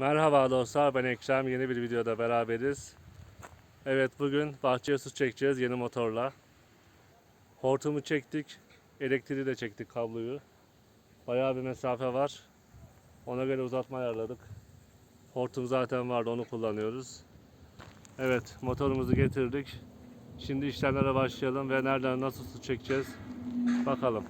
Merhaba dostlar ben Ekrem yeni bir videoda beraberiz. Evet bugün bahçeye su çekeceğiz yeni motorla. Hortumu çektik, elektriği de çektik kabloyu. Bayağı bir mesafe var. Ona göre uzatma ayarladık. Hortum zaten vardı onu kullanıyoruz. Evet motorumuzu getirdik. Şimdi işlemlere başlayalım ve nereden nasıl su çekeceğiz bakalım.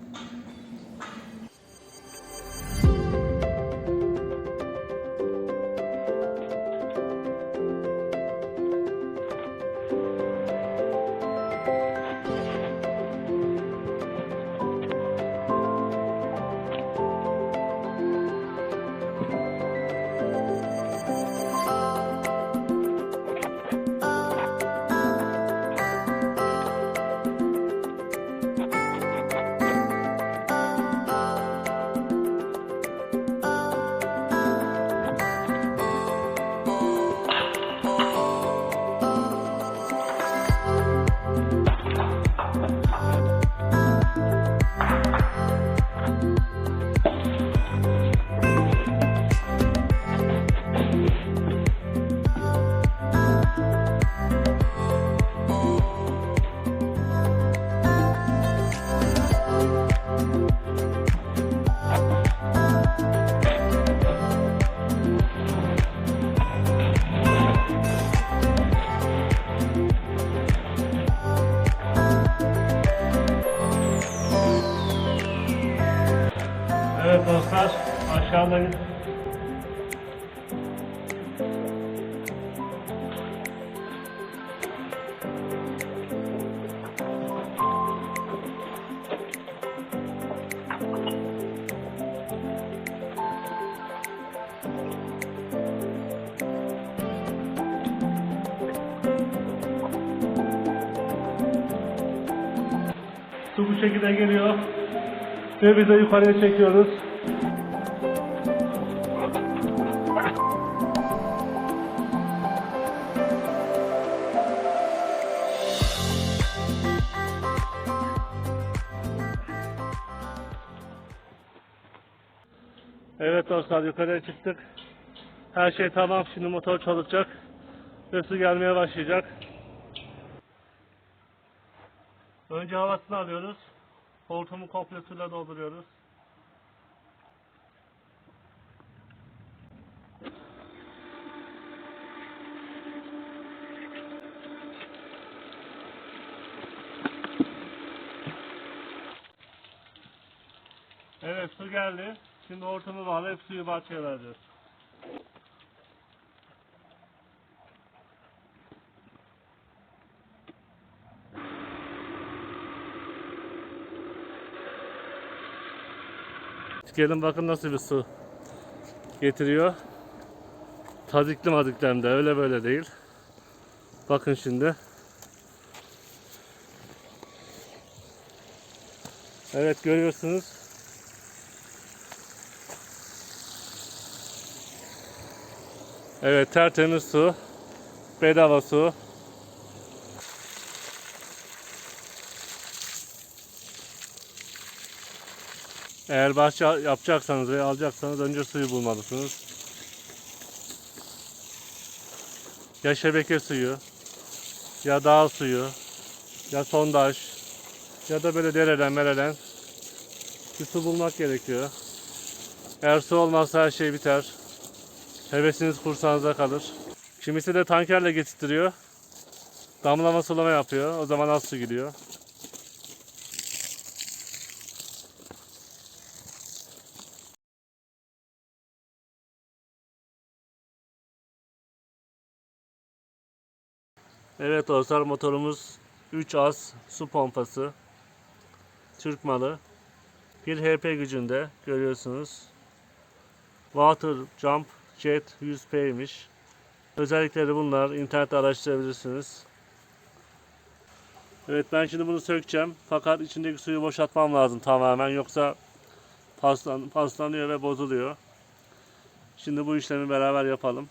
Evet dostlar aşağıdayız. Bu şekilde geliyor. Ve biz de yukarıya çekiyoruz. Evet dostlar yukarıya çıktık. Her şey tamam. Şimdi motor çalışacak. Ve su gelmeye başlayacak. Önce havasını alıyoruz. Hortumu komple suyla dolduruyoruz. Evet su geldi. Şimdi hortumu bağlayıp suyu bahçeye vereceğiz. Gelin bakın nasıl bir su getiriyor. Tazikli mazikli hem de öyle böyle değil. Bakın şimdi. Evet görüyorsunuz. Evet tertemiz su. Bedava su. Eğer bahçe yapacaksanız veya alacaksanız önce suyu bulmalısınız. Ya şebeke suyu, ya dağ suyu, ya sondaj, ya da böyle dereden mereden bir su bulmak gerekiyor. Eğer su olmazsa her şey biter. Hevesiniz kursağınıza kalır. Kimisi de tankerle getirtiyor. Damlama sulama yapıyor. O zaman az su gidiyor. Evet dostlar motorumuz 3 az su pompası. Türk malı. 1 HP gücünde görüyorsunuz. Water Jump Jet 100P'ymiş. Özellikleri bunlar. İnternette araştırabilirsiniz. Evet ben şimdi bunu sökeceğim. Fakat içindeki suyu boşaltmam lazım tamamen. Yoksa paslan, paslanıyor ve bozuluyor. Şimdi bu işlemi beraber yapalım.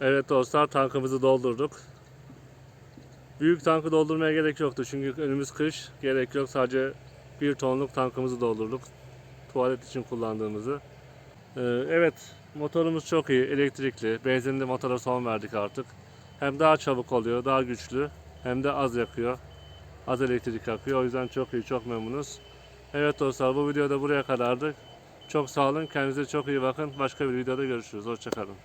Evet dostlar tankımızı doldurduk. Büyük tankı doldurmaya gerek yoktu çünkü önümüz kış. Gerek yok sadece bir tonluk tankımızı doldurduk. Tuvalet için kullandığımızı. Ee, evet motorumuz çok iyi elektrikli. Benzinli motora son verdik artık. Hem daha çabuk oluyor daha güçlü hem de az yakıyor. Az elektrik yakıyor o yüzden çok iyi çok memnunuz. Evet dostlar bu videoda buraya kadardı. Çok sağ olun kendinize çok iyi bakın. Başka bir videoda görüşürüz. Hoşçakalın.